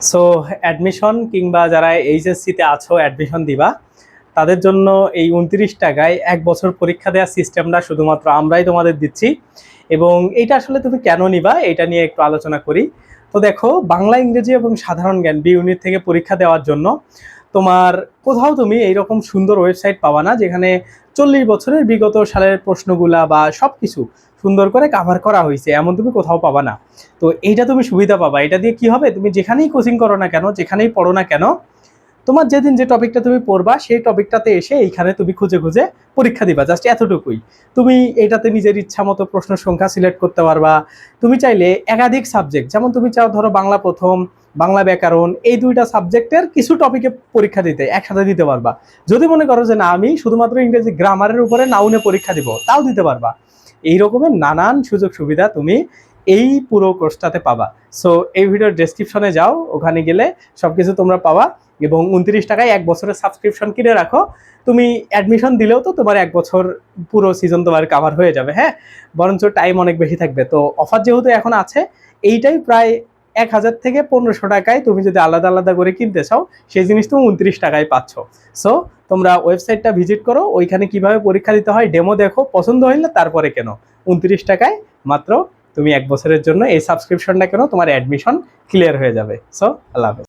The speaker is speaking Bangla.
সো অ্যাডমিশন কিংবা যারা এইচএসসিতে আছো অ্যাডমিশন দিবা। তাদের জন্য এই উনত্রিশ টাকায় এক বছর পরীক্ষা দেওয়ার সিস্টেমটা শুধুমাত্র আমরাই তোমাদের দিচ্ছি। এবং এটা আসলে তুমি কেন নিবা এটা নিয়ে একটু আলোচনা করি। তো দেখো, বাংলা, ইংরেজি এবং সাধারণ জ্ঞান বি ইউনিট থেকে পরীক্ষা দেওয়ার জন্য তোমার কোথাও তুমি এইরকম সুন্দর ওয়েবসাইট পাবা না, যেখানে চল্লিশ বছরের বিগত সালের প্রশ্নগুলা বা সব কিছু সুন্দর করে কাভার করা হয়েছে, এমন তুমি কোথাও পাবা না। তো এইটা তুমি সুবিধা পাবা। এটা দিয়ে কি হবে? তুমি যেখানেই কোচিং করো না কেন, যেখানেই পড়ো না কেন তোমার যেদিন যে টপিকটা তুমি পড়বা, সেই টপিকটাতে এসে এইখানে তুমি খুঁজে খুঁজে পরীক্ষা দিবা জাস্ট এতটুকুই। তুমি এটাতে নিজের ইচ্ছা মতো প্রশ্ন সংখ্যা সিলেক্ট করতে পারবা। তুমি চাইলে একাধিক সাবজেক্ট যেমন তুমি চাও ধরো বাংলা প্রথম, বাংলা ব্যাকরণ, এই দুইটা সাবজেক্টের কিছু টপিকে পরীক্ষা দিতে, একসাথে দিতে পারবা। যদি মনে করো যে না, আমি শুধুমাত্র ইংরেজি গ্রামারের উপরে নাউনে পরীক্ষা দিব, তাও দিতে পারবা। এই রকমের নানান সুযোগ সুবিধা তুমি এই পুরো কোর্সটাতে পাবা। সো এই ভিডিওর ডেসক্রিপশনে যাও, ওখানে গেলে সব কিছু তোমরা পাবা এবং উনত্রিশ টাকায় এক বছরের সাবস্ক্রিপশন কিনে রাখো। তুমি অ্যাডমিশন দিলেও তো তোমার এক বছর পুরো সিজন তোমার কাভার হয়ে যাবে হ্যাঁ? বরঞ্চ টাইম অনেক বেশি থাকবে। তো অফার যেহেতু এখন আছে, এইটাই প্রায় এক হাজার থেকে পনেরোশো টাকায় তুমি যদি আলাদা আলাদা করে কিনতে চাও, সেই জিনিস তুমি উনত্রিশ টাকায় পাচ্ছ। সো তোমরা ওয়েবসাইটটা ভিজিট করো, ওইখানে কীভাবে পরীক্ষা দিতে হয় ডেমো দেখো, পছন্দ হইলে তারপরে কেন। উনত্রিশ টাকায় মাত্র তুমি এক বছরের জন্য এই সাবস্ক্রিপশনটা কেন তোমার অ্যাডমিশন ক্লিয়ার হয়ে যাবে। সো আল্লাহ